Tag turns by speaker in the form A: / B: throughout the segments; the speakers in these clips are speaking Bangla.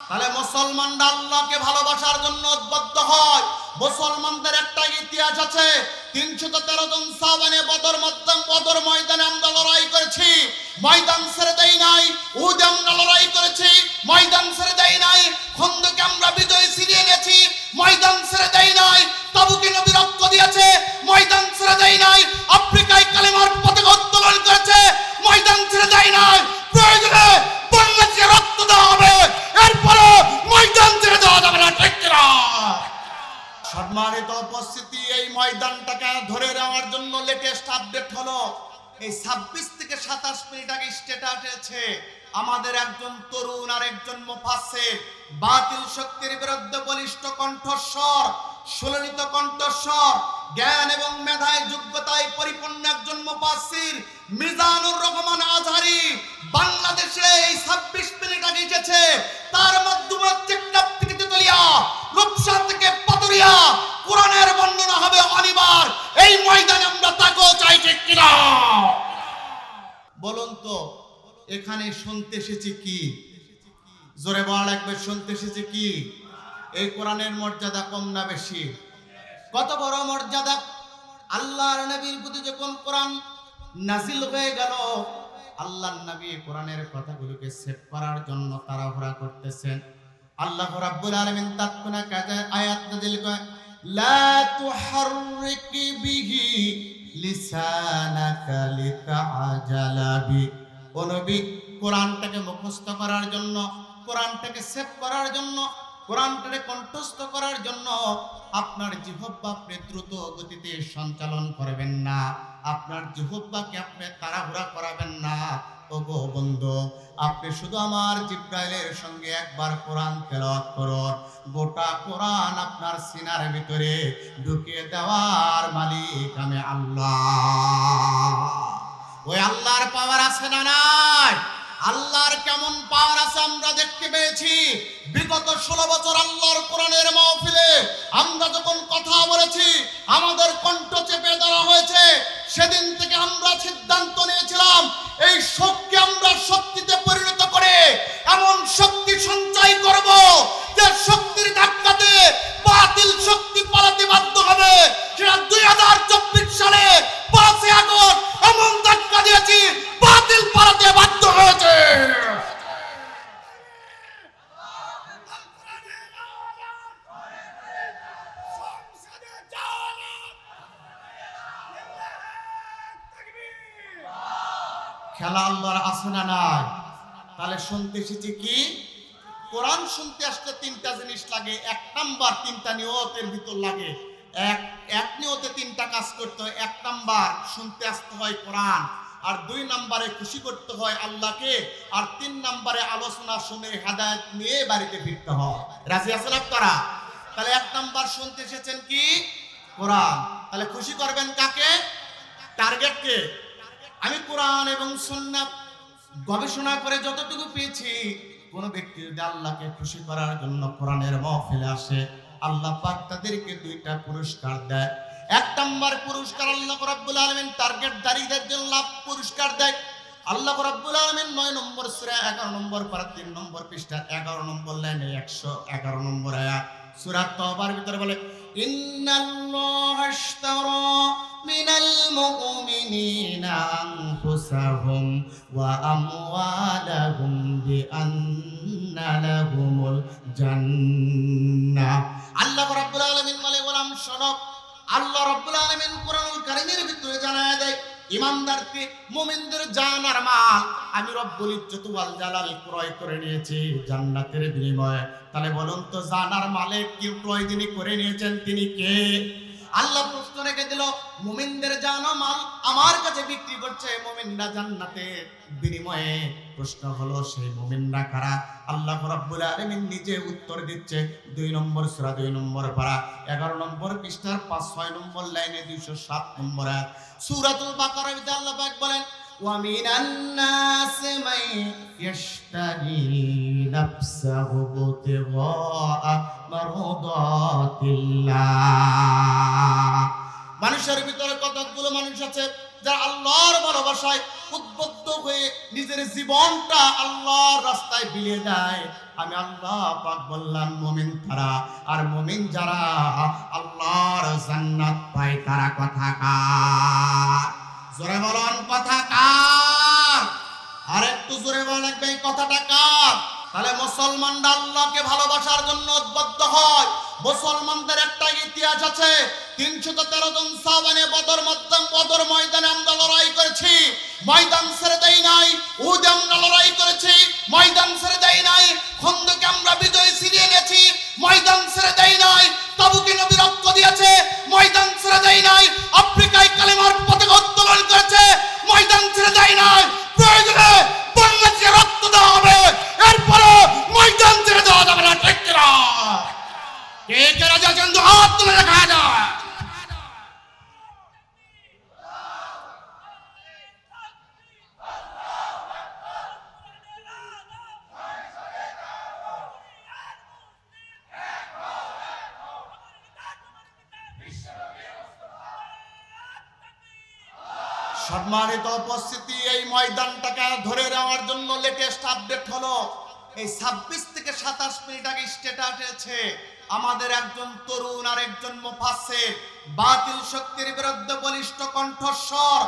A: তাহলে মুসলমানরা আল্লাহকে ভালোবাসার জন্য উদ্বুদ্ধ হয়। মুসলমানদের একটা ইতিহাস আছে তিনশত তেরো জন সাবানে বদর মধ্যম বদর ময়দানে আমরা লড়াই করেছি। ময়দান ছেড়ে দেই নাই উদে আমরা লড়াই করেছি, ময়দান ছেড়ে দেই নাই, খন্দকে আমরা বিজয় ছিনিয়ে এনেছি, ময়দান ছেড়ে দেই নাই, তাবুকে নবী রক্ত দিয়েছে, ময়দান ছেড়ে দেই নাই, আফ্রিকায় কালেমার পতাকা উত্তোলন করেছে, ময়দান ছেড়ে দেই নাই। প্রয়োজনে বাংলাদেশে রক্ত দেওয়া হবে এরপরে ময়দান ছেড়ে দেওয়া যাবে না, ঠিক? সম্মানিত উপস্থিতি, এই ময়দানটাকে ধরে নেওয়ার জন্য লেটেস্ট আপডেট হলো, এই ছাব্বিশ থেকে সাতাশ মিনিট আগে স্টেটাস আছে আমাদের একজন তরুণ আর একজন মুফাসসির, বাতিল শক্তির বিরুদ্ধে বলিষ্ঠ কণ্ঠস্বর, সুললিত কণ্ঠস্বর জ্ঞান এবং মেধায়, যোগ্যতায় পরিপূর্ণ একজন মুফাসসির মিজানুর রহমান আজহারি বাংলাদেশে এই ছাব্বিশ মিনিট আগে এসেছে। তার মাধ্যমে টেকনাফ থেকে তেতুলিয়া, রূপসা থেকে পাতুরিয়া কোরআনের বর্ণনা হবে অনিবার। এই ময়দানে আমরা তাকেও চাই, ঠিক কিনা? বলুন তো, এখানে শুনতে এসেছি কি? জোরে বলা লাগবে শুনতে এসেছি কি? এই কোরআনের মর্যাদা কম না বেশি? কত বড় মর্যাদা। আল্লাহর নবীর প্রতি যখন কোরআন নাজিল হয়ে গেল, আল্লাহর নবী কোরআনের কথাগুলোকে সেভ করার জন্য তাড়াহুড়া করতেছেন। আল্লাহ রাব্বুল আলামিন তাৎক্ষণিক কাজে আয়াত নাজিল করে লা তুহাররিক বিহি লিসানাকা লিতাআজালা বি। ও নবী, কোরআনটাকে মুখস্থ করার জন্য, কোরআনটাকে সেভ করার জন্য, কোরআনটাকে কণ্ঠস্থ করার জন্য আপনার জিহব্বা আপনি গতিতে সঞ্চালন করবেন না। আপনার জিহব্বাকে আপনি তাড়াহুড়া করাবেন না। ওগো বন্ধু, আপনি শুধু আমার জিব্রাইলের সঙ্গে একবার কোরআন তেলাওয়াত করুন। গোটা কোরআন আপনার সিনার ভিতরে ঢুকিয়ে দেওয়ার মালিক আমি আল্লাহ। ওই আল্লাহর পাওয়ার আছে না নাই? আল্লাহর কেমন পাওয়ার আছে আমরা দেখতে পেয়েছি। বিগত ষোলো বছর আল্লাহর কোরআনের মাহফিলে আমরা যখন কথা বলেছি, আমাদের কণ্ঠ চেপে ধরা হয়েছে। সেদিন থেকে আমরা সিদ্ধান্ত নিয়েছিলাম, এই শোককে আমরা শক্তিতে পরিণত করে এমন শক্তি সঞ্চয় করব যে শক্তির ধাক্কাতে বাতিল শক্তি পালাতে বাধ্য হবে। সেটা দুই হাজার চব্বিশ সালে পাঁচই আগস্ট এমন ধাক্কা দিয়েছি, বাতিল পালাতে বাধ্য হয়েছে। খেলা আল্লাহর আছে না নাই? তাহলে শুনতে এসেছি কি? কোরআন শুনতে আসলে তিনটা জিনিস লাগে। এক নাম্বার তিনটা নিয়তের ভিতর লাগে। এক এক নিয়তে তিনটা কাজ করতে হয়, এক নাম্বার শুনতে আসতে হয় কোরআন। আর দুই নাম্বারে খুশি করতে হয় আল্লাহকে, আর তিন নাম্বারে আলোচনা শুনে হেদায়েত নিয়ে বাড়িতে ফিরতে হয়। রাজি আছেন আপনারা? তাহলে এক নাম্বার শুনতে এসেছেন কি? কোরআন। তাহলে খুশি করবেন কাকে? টার্গেটকে আমি কোরআন এবং সুন্নাত গবেষণা করে যতটুকু পেয়েছি, কোন ব্যক্তি যদি আল্লাহকে খুশি করার জন্য কোরআনের মহফিলে আসে, আল্লাহ পাক তাদেরকে দুইটা পুরস্কার দেয়। এক নম্বর পুরস্কার আল্লাহ রাব্বুল আলামিন টার্গেট দাঁড়িয়ে জন্য লাভ পুরস্কার দেয়। আল্লাহ রাব্বুল আলামিন নয় নম্বর সূরা 11 নম্বর পারা 3 নম্বর পৃষ্ঠা 11 নম্বর লাইনে 111 নম্বর আয়াত। সূরা তওবার ভিতরে বলে, ইন্নাল্লাহা আশতারা মিনাল মুমিনিনা আনফুসাহুম ওয়া আমওয়ালাহুম বিআন্না লাহুমুল জান্নাহ। আল্লাহ রাব্বুল আলামিন বলে গোলাম শোনো আল্লাহ রব্বুল আলমিন কোরআনুল কারীমের ভিতরে জানায় দেয়, ইমানদারকে মুমিনদের জান আর মাল আমি রব্বুল ইজ্জত ওয়াল জালাল ক্রয় করে নিয়েছি জান্নাতের বিনিময়ে। তাহলে বলুন তো জান আর মালে কি ক্রয় যিনি করে নিয়েছেন তিনি কে? আল্লাহ প্রশ্ন রেখে দিল, মুমিনদের জান মাল আমার কাছে বিক্রি করছে মুমিনরা জান্নাতের বিনিময়ে প্রশ্ন হলো সেই মুমিনরা কারা? আল্লাহ রাব্বুল আলামিন নিজে উত্তর দিচ্ছে, দুই নম্বর সূরা, দুই নম্বর পারা। 11 নম্বর পৃষ্ঠার 5 6 নম্বর লাইনে 207 নম্বর আয়াত। সূরাতুল বাকারার আল্লাহ পাক বলেন, ওয়া মিনান নাস মান নাফসাহু বুতিগা মারদাতিল্লাহ মানুষের ভিতরে কতগুলো মানুষ আছে যারা আল্লাহর ভালোবাসায় উদ্বুদ্ধ হয়ে নিজের জীবনটা আল্লাহর রাস্তায় বিলিয়ে দেয়। আমি আল্লাহ পাক বললাম, মুমিন তারা, আর মুমিন যারা আল্লাহর জান্নাত পায় তারা কথা কার? জোরে বলুন, কথা কার? আর একটু জোরে বলা লাগবে, এই কথাটা কার? তাহলে মুসলমানরা আল্লাহকে ভালোবাসার জন্য উদ্বুদ্ধ হয়। মুসলমানদের একটা ইতিহাস আছে তিনশত তেরো জন সাবানে বদর মধ্যম বদর ময়দানে আমরা লড়াই করেছি। ময়দান ছেড়ে দেই নাই উদে আমরা লড়াই করেছি। ময়দান ছেড়ে দেই নাই, খন্দকে আমরা বিজয় ছিনিয়ে গেছি ময়দান ছেড়ে দেই নাই, তাবুকে নবী রক্ত দিয়েছে। ময়দান ছেড়ে দেই নাই সম্মানিত উপস্থিতি, এই ময়দানটাকে ধরে নেওয়ার জন্য লেটেস্ট আপডেট হলো, এই ছাব্বিশ থেকে সাতাশ মিনিট আগে স্টেটাসে আমাদের একজন তরুণ আর একজন মুফাসসির, বাতিল শক্তির বিরুদ্ধে বলিষ্ঠ কণ্ঠস্বর,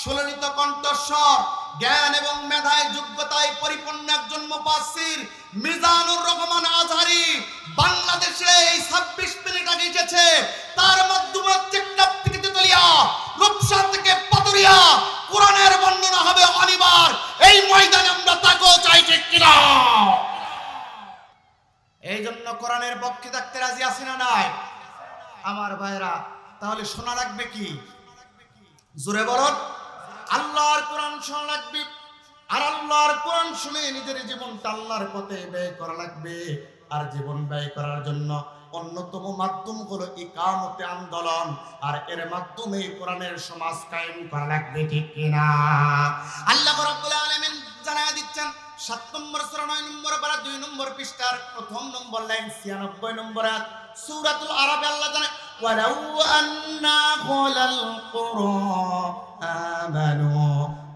A: সুললিত কণ্ঠস্বর, জ্ঞান এবং মেধায় যোগ্যতায় পরিপূর্ণ একজন মুফাসসির, মিজানুর রহমান আজহারি, বাংলাদেশে এই ছাব্বিশ এই জন্য কোরআনের পক্ষে থাকতে রাজি আছি না নাই? আমার ভাইরা, তাহলে শোনা লাগবে কি? জোরে বলুন। আল্লাহর কোরআন শোনা লাগবে আর আল্লাহর কোরআন শুনে নিজের জীবনটা আল্লাহর পথে ব্যয় করা লাগবে। আর জীবন ব্যয় করার জন্য অন্যতম মাধ্যম হলো ইকামতে আন্দোলন। আর এর মাধ্যমে কোরআনের সমাজ কায়েম করা লাগবে, ঠিক কিনা? আল্লাহ রাব্বুল জানায় দিচ্ছেন সাত নম্বর সূরা নয় নম্বর পারা দুই নম্বর পৃষ্ঠার প্রথম নম্বর লাইন ছিয়ানব্বই নম্বর আয়াত সূরাতুল আরাবে আল্লাহ জানায় ওয়ালাউ আন্না খুলাল আমানু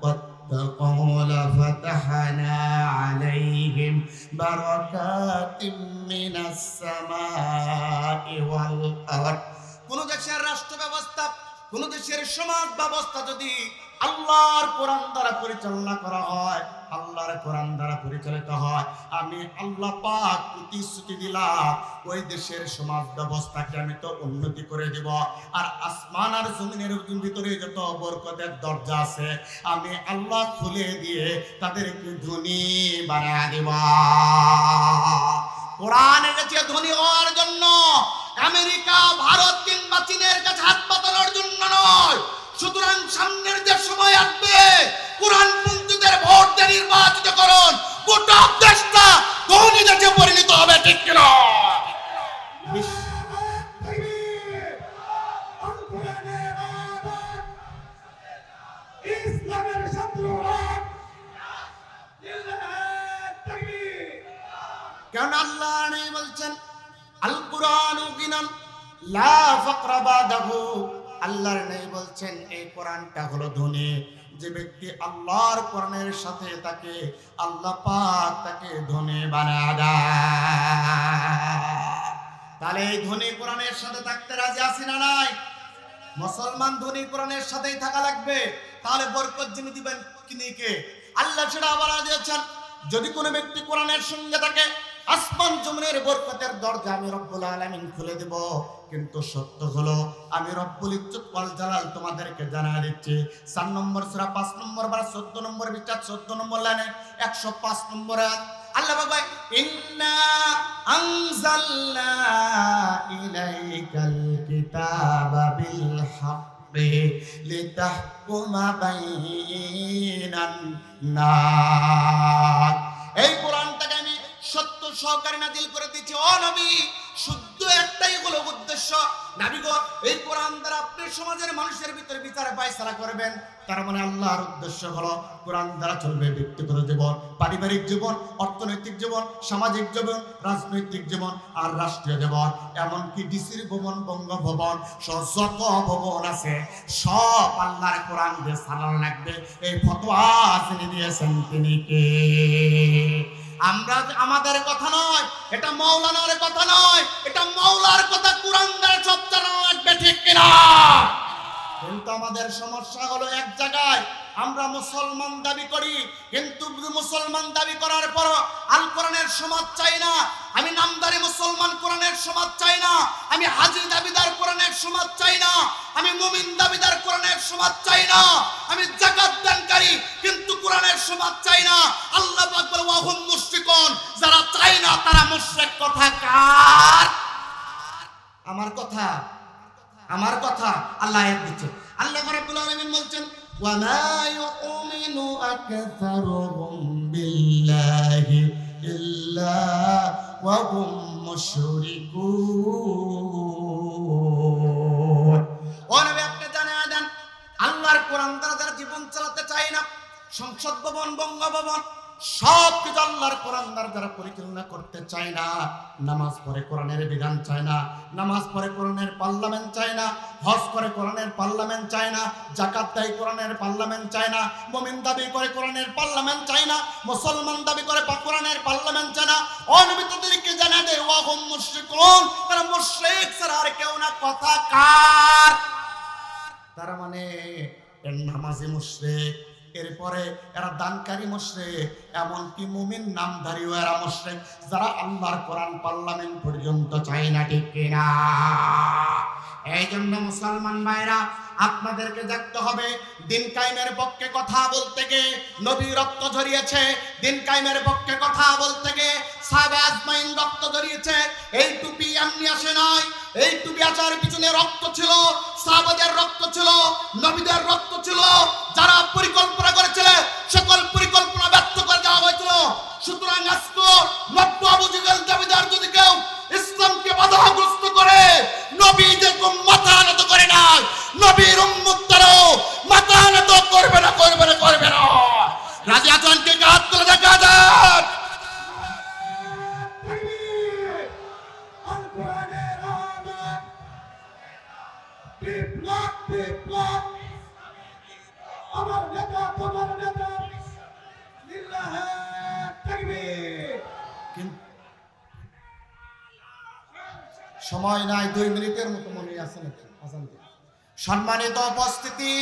A: واتقوا لفتحنا عليهم بركات من السماء والأرض কোন দেশের রাষ্ট্র ব্যবস্থা কোন দেশের সমাজ ব্যবস্থা যদি আল্লাহর কোরআন দ্বারা পরিচালনা করা হয়, আল্লাহর কোরআন দ্বারা পরিচালিত হয়। আমি আল্লাহ পাক প্রতিশ্রুতি দিলাম, ওই দেশের সমাজ ব্যবস্থাকে আমি তো উন্নতি করে দেব। আর আসমান আর জমিনের ভিতরে যত বরকতের দরজা আছে, আমি আল্লাহ খুলে দিয়ে তাদের তাদেরকে ধনী বানিয়ে দেব। কোরআন এনেছে ধনী হওয়ার জন্য, আমেরিকা, ভারত কিংবা চীনের কাছে হাত পাতানোর জন্য নয়। সুতরাং সামনের যে সময় আসবে, কোরআন পন্থীদের ভোট দিয়ে নির্বাচিত করুন। গোটা দেশটা ধনী দেশে পরিণত হবে, ঠিক কিনা? কারণ আল্লাহ নেই বলছেন আল কোরআন লা ফাকরা বাদাহু। আল্লাহর নেই বলছেন এই কোরআনটা হলো ধনী। যে ব্যক্তি আল্লাহর কোরআনের সাথে তাকে আল্লাহ পাক তাকে ধনী বানা তাহলে এই ধনী কোরআনের সাথে থাকতে রাজি আছি না নাই? মুসলমান ধনী কোরআনের সাথেই থাকা লাগবে। তাহলে বরকত যিনি দিবেন তিনি কে? আল্লাহ সেটা আবার দিয়েছেন যদি কোনো ব্যক্তি কোরআনের সঙ্গে থাকে আসমান জমিনের বরকতের দরজা আমি রব্বুল আলামিন খুলে দেব। কিন্তু সত্য হলো, আমি রব্বুল ইজ্জত ওয়াল জালাল তোমাদেরকে জানা দিচ্ছি। চার নম্বর সূরা, পাঁচ নম্বর বা চোদ্দ নম্বর বিচার, চোদ্দ নম্বর লাইনে, একশো পাঁচ নম্বর আল্লাহ বাবা ইন্না আনজালনা ইলাইকাল কিতাবা বিল হাক্কি লিতাহকুমা বাইনান নাস এই কোরআনটাকে সত্য সহকারে নাজিল করে দিচ্ছে ও নবী, শুদ্ধ একটাই হলো উদ্দেশ্য। নাবি এই কোরআন দ্বারা আপনি সমাজের মানুষের ভিতরে বিচার পায়সারা করবেন। তার মানে আল্লাহর উদ্দেশ্য হলো কোরআন দ্বারা চলবে ব্যক্তিগত জীবন, পারিবারিক জীবন, অর্থনৈতিক জীবন, সামাজিক জীবন, রাজনৈতিক জীবন আর রাষ্ট্রীয় জীবন। এমনকি ডিসির ভবন, বঙ্গভবন সহ যত ভবন আছে, সব আল্লাহর কোরআন দিয়ে চালানো লাগবে। এই ফতোয়া যিনি দিয়েছেন তিনি কে? আমরা আমাদের কথা নয়, এটা মৌলানার কথা নয়, এটা মৌলার কথা কোরআন দ্বারা লাগবে ঠিক কিনা? কিন্তু আমাদের সমস্যা হলো এক জায়গায় আমরা মুসলমান দাবি করি, কিন্তু মুসলমান দাবি করার পর আল কোরআনের সমাজ চাই না আমি নামদারি মুসলমান কোরআনের সমাজ চাই না। আমি হাজি দাবিদার কোরআনের সমাজ চাই না। আমি মুমিন দাবিদার কোরআনের সমাজ চাই না। আমি জাকাত দানকারী কিন্তু কোরআনের সমাজ চাই না। আল্লাহ পাক বলে, ওয়াহুম মুশরিকুন যারা চাই না তারা মুশরিক কথা কার? আমার কথা। আমার কথা। আল্লাহ আয়াত দিচ্ছে। আল্লাহ রাব্বুল আলামিন বলছেন ওয়া মা ইউমিনু আকসারুহুম বিল্লাহি হুম মুশরিকুন ও নবী, আপনি জানিয়ে দেন, আল্লাহর কোরআন দ্বারা যারা জীবন চালাতে চায় না, সংসদ ভবন, বঙ্গভবন সব কিছু আল্লাহর কোরআন দ্বারা পরিচালনা করতে চায় না, নামাজ পড়ে কোরআনের বিধান চায় না, নামাজ পড়ে কোরআনের পার্লামেন্ট চায় না, হজ করে কোরআনের পার্লামেন্ট চায় না জাকাত দেয় কোরআনের পার্লামেন্ট চায় না, মুমিন দাবি করে কোরআনের পার্লামেন্ট চায় না, মুসলমান দাবি করে কোরআনের পার্লামেন্ট চায় না অনবিতদেরকে জানা দেয় ওয়াহুম মুশরিকুন। তারা মুশরিক আর কেউ না, কথা কার? তার মানে নামাজি মুশরিক এরপরে এরা দানকারী মুশরিক এমনকি মুমিন নামধারীও এরা মুশরিক যারা আল্লাহর কোরআন পার্লামেন্ট পর্যন্ত চাই না, ঠিক কিনা? এই জন্য মুসলমান ভাইরা, আপনাদেরকে দেখতে হবে, দিন কায়েমের পক্ষে কথা বলতে গিয়ে নবী রক্ত ঝরিয়েছে, দিন কায়েমের পক্ষে কথা বলতে গিয়ে সাহাবে আজমাইন রক্ত ঝরিয়েছে এই টুপি এমনি আসে নয় এই টুপি আচার পিছনে রক্ত ছিল, সাহাবাদের রক্ত ছিল, নবীদের রক্ত ছিল। যারা পরিকল্পনা করেছিল সময় নাই, দুই মিনিটের মতো মনে আছে নাকি? আজান সম্মানিত উপস্থিতি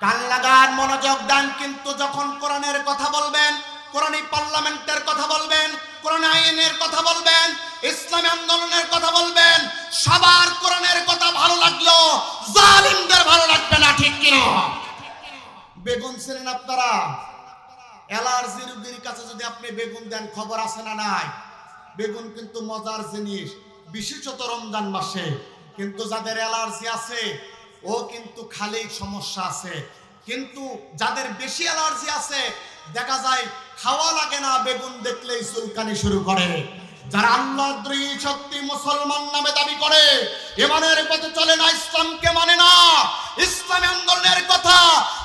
A: কান লাগান মনোযোগ দেন, কিন্তু যখন কোরআনের কথা বলবেন কোরআনী পার্লামেন্টের কথা বলবেন, কোরআন আইনের কথা বলবেন, ইসলামী আন্দোলনের কথা বলবেন, সবার কোরআনের কথা ভালো লাগল জালিমদের ভালো লাগবে না, ঠিক কিনা বেগুন ছিলেন আপনারা? অ্যালার্জি রোগীর কাছে যদি আপনি বেগুন দেন, খবর আছে না নাই? বেগুন কিন্তু মজার জিনিস। বিশেষত রমজান মাসে। কিন্তু যাদের অ্যালার্জি আছে, ও কিন্তু খালি সমস্যা আছে। কিন্তু যাদের বেশি অ্যালার্জি আছে, দেখা যায় খাওয়া লাগে না, বেগুন দেখলেই চুলকানি শুরু করে। যারা আল্লাহ শক্তি মুসলমান নামে দাবি করে, ইমানের পথে চলে না, ইসলামকে মানে না। ইসলামী আন্দোলনের কথা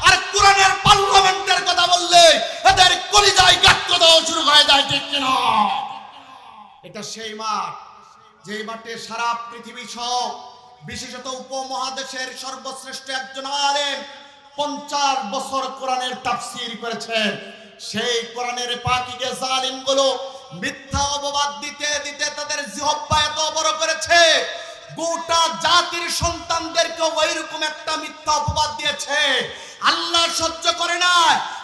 A: আর কোরআনের পার্লামেন্টের কথা বললে এদের কলিজায় গাত্র দেওয়া শুরু হয়ে যায়, ঠিক কিনা? এটা সেই মাঠ। যে মাঠে সারা পৃথিবী সহ বিশেষত উপমহাদেশের সর্বশ্রেষ্ঠ একজন আলেম পঞ্চাশ বছর কোরআনের তাফসির করেছেন। সেই কোরআনের পাখিকে জালিমগুলো মিথ্যা অববাদ দিতে দিতে তাদের জিহব্বা এত বড় করেছে গোটা জাতির সন্তানদেরকে ওইরকম একটা মিথ্যা অপবাদ দিয়েছে। আল্লাহ সহ্য করে না।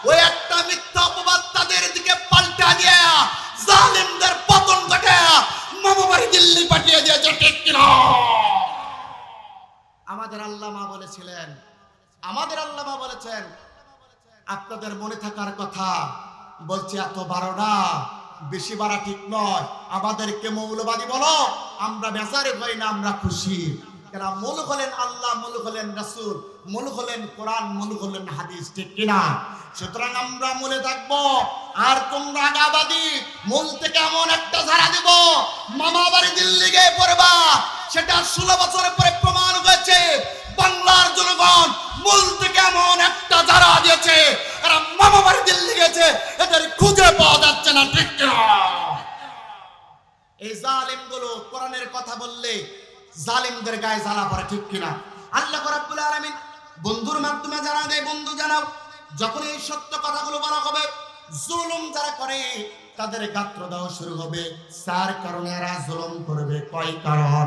A: ওই একটা মিথ্যা অপবাদ তাদের দিকে পাল্টা দিয়ে জালিমদের পতন ঘটে। মামাবাড়ি দিল্লি পাঠিয়ে দিয়েছে, ঠিক কিনা? আমাদের আল্লামা বলেছিলেন, আমাদের আল্লামা বলেছেন, আপনাদের মনে থাকার কথা বলছি এত বারো না। বেশি বাড়া ঠিক নয়। আমাদেরকে মৌলবাদী বলো, আমরা বেজারে হই না, আমরা খুশি। কেন? মূল হলেন আল্লাহ, মূল হলেন রাসূল, মূল হলেন কোরআন, মূল হলেন হাদিস, ঠিক কিনা? সুতরাং আমরা মূলে থাকব। আর তোমরা আগাবাদী মূল থেকে এমন একটা ধারা দিব মামা বাড়ি দিল্লি গিয়ে পড়বা। সেটা ষোলো বছরের পরে প্রমাণ হয়েছে। বাংলার জনগণ, মূল থেকে এমন একটা ধারা দিয়েছে এরা মামা বাড়ি দিল্লি গেছে, এদের খুঁজে পাওয়া যাচ্ছে না, ঠিক এই জালিমগুলো কোরআনের কথা বললে জালিমদের গায়ে জ্বালা পড়ে, ঠিক কিনা? আল্লাহ রাব্বুল আলামিন বন্ধুর মাধ্যমে জানা দেয়, বন্ধু জানাও, যখন এই সত্য কথাগুলো বলা হবে, জুলুম যারা করে, তাদের গাত্র দেওয়া শুরু হবে। সার কারণে এরা জুলুম করবে? কয় কারণ?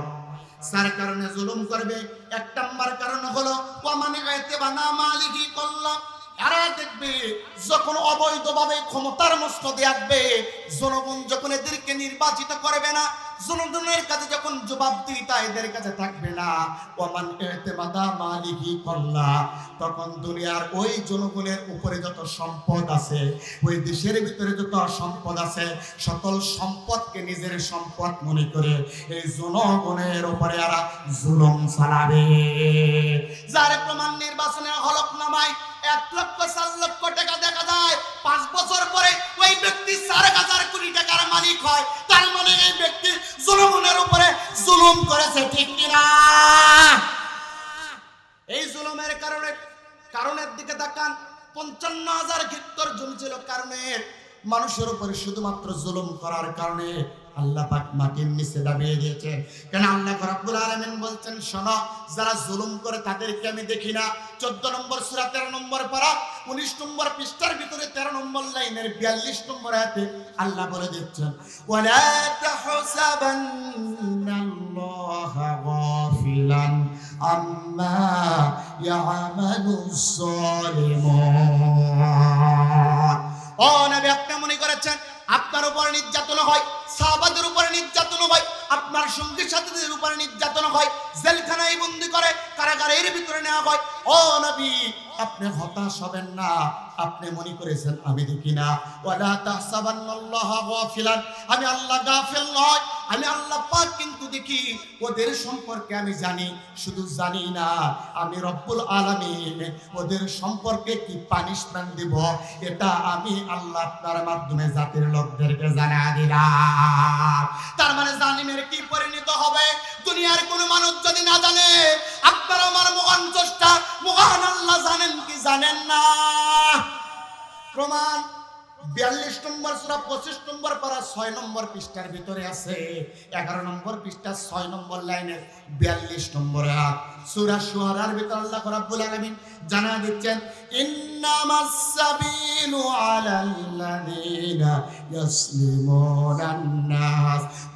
A: সার কারণে জুলুম করবে এক নাম্বার কারণ হলো ওয়ামানে গাইতে বানা মালিকি করলাম এরা দেখবে, যখন অবৈধভাবে ক্ষমতার মস্তদে আসবে, জনগণ যখন এদেরকে নির্বাচিত করবে না, জনগণের কাছে যখন জবাবদিহিতা এদের কাছে থাকবে না। ওমান এতেমাদা মালিকি কল্লা। তখন দুনিয়ার ওই জনগণের উপরে যত সম্পদ আছে, ওই দেশের ভিতরে যত সম্পদ আছে, সকল সম্পদকে নিজের সম্পদ মনে করে এই জনগণের উপরে এরা জুলুম চালাবে। যার প্রমাণ নির্বাচনে হলফনামায় এক লক্ষ, চার লক্ষ টাকা দেখা যায়। পাঁচ বছর পরে ওই ব্যক্তি চার হাজার কোটি টাকার মালিক হয়। তার মানে এই ব্যক্তি জনগণের উপরে জুলুম করেছে, ঠিক কিনা? এই জুলুমের কারণে, কারণের দিকে তাকান, পঞ্চান্ন হাজার হেক্টর জমি ছিল কারণের। মানুষের উপরে শুধুমাত্র জুলুম করার কারণে আল্লাহ পাক মাটির নিচে দাবিয়ে দিয়েছেন। কেন আল্লাহ রাব্বুল আলামিন বলছেন, শোনো, যারা জুলুম করে তাদেরকে আমি দেখি না। চোদ্দ নম্বর সূরা 13 নম্বর পারা 19 নম্বর পৃষ্ঠার ভিতরে 13 নম্বর লাইনের 42 নম্বর আয়াতে আল্লাহ বলে দিচ্ছেন মনে করেছেন, আপনার উপর নির্যাতন হয়। সাহাবাদের উপরে নির্যাতন হয়, আপনার সঙ্গী সাথীদের উপরে নির্যাতন হয়, জেলখানায় বন্দি করে, কারাগারের ভিতরে নেওয়া হয়। ও নবী, আপনি হতাশ হবেন না, আপনি মনে করেছেন আমি দেখি না। ওয়ালা তাহসাবান্নাল্লাহা গাফিলান, আমি আল্লাহ গাফিল নয়, আমি আল্লাহ পাক কিন্তু দেখি ওদের সম্পর্কে আমি জানি, শুধু জানি না, আমি রব্বুল আলামিন, ওদের সম্পর্কে কি পানিশমেন্ট দিব, এটা আমি আল্লাহ আপনার মাধ্যমে জাতির লোকদেরকে জানা দিলাম। তার মানে জালিমের কি পরিণত হবে? দুনিয়ার কোনো মানুষ যদি না জানে, আপনার আমার মহান চেষ্টা মহান আল্লাহ জানেন কি জানেন না? প্রমাণ বিয়াল্লিশ নম্বর সুরা, পঁচিশ নম্বর পারা, ছয় নম্বর পৃষ্ঠার ভিতরে আছে, এগারো নম্বর ছয় নম্বর লাইনে বিয়াল্লিশ নম্বর সুরা সুহারার ভিতর আল্লাহ জানা দিচ্ছেন, ইন্নামাস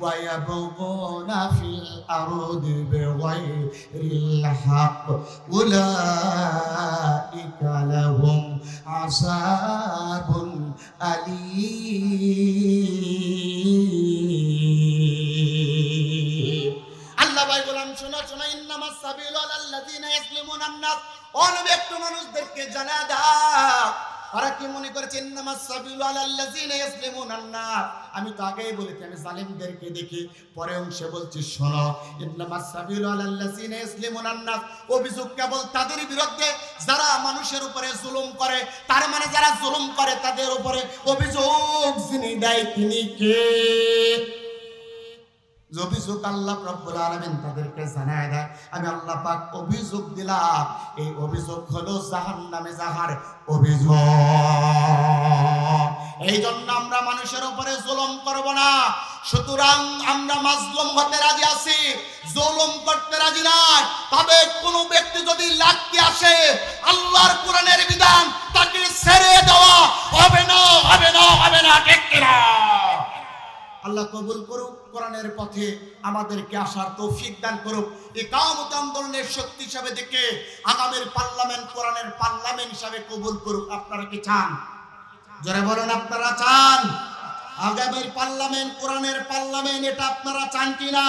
A: ওয়া ফিল আরদি বিগাইরিল হক। উলাইকা লাহুম আযাবুন আলীম। আল্লাহ ভাই বললাম শোনা শোনা, ইন্নামাস সাবিলু আলাল্লাযিনা ইয়াসলিমুনান নাস। ও নবী, একটু মানুষদেরকে জানা দাও। ওরা কি মনে করেছে আমি তো আগেই বলেছি, আমি জালিমদেরকে দেখি, পরে অংশে বলছি, শোনো অভিযোগ কেবল তাদের বিরুদ্ধে, যারা মানুষের উপরে জুলুম করে, তার মানে যারা জুলুম করে, তাদের উপরে অভিযোগ যিনি দেয় তিনি কে? অভিযোগ আল্লাহ রব্বুল আলামিন তাদেরকে জানায় দেয়, আমি আল্লাহ পাক অভিযোগ দিলাম, এই অভিযোগ হলো জাহান্নামে যাহার অভিযোগ। এই জন্য আমরা মানুষের উপরে জুলুম করব না। সুতরাং আমরা মাজলুম হতে রাজি আছি, জুলুম করতে রাজি নাই। তবে কোনো ব্যক্তি যদি লাগতে আসে, আল্লাহর কোরআনের বিধান তাকে ছেড়ে দেওয়া হবে না হবে না হবে না, ঠিক কিনা? আল্লাহ কবুল করুক, কোরআনের পথে আমাদেরকে আসার তৌফিক দান করুক। একামত আন্দোলনের শক্তি হিসাবে দেখে আগামীর পার্লামেন্ট, কোরআনের পার্লামেন্ট হিসাবে কবুল করুক। আপনারা কি চান? জোরে বলেন, আপনারা চান? আগামীর পার্লামেন্ট, কোরআনের পার্লামেন্ট, এটা আপনারা চান কি না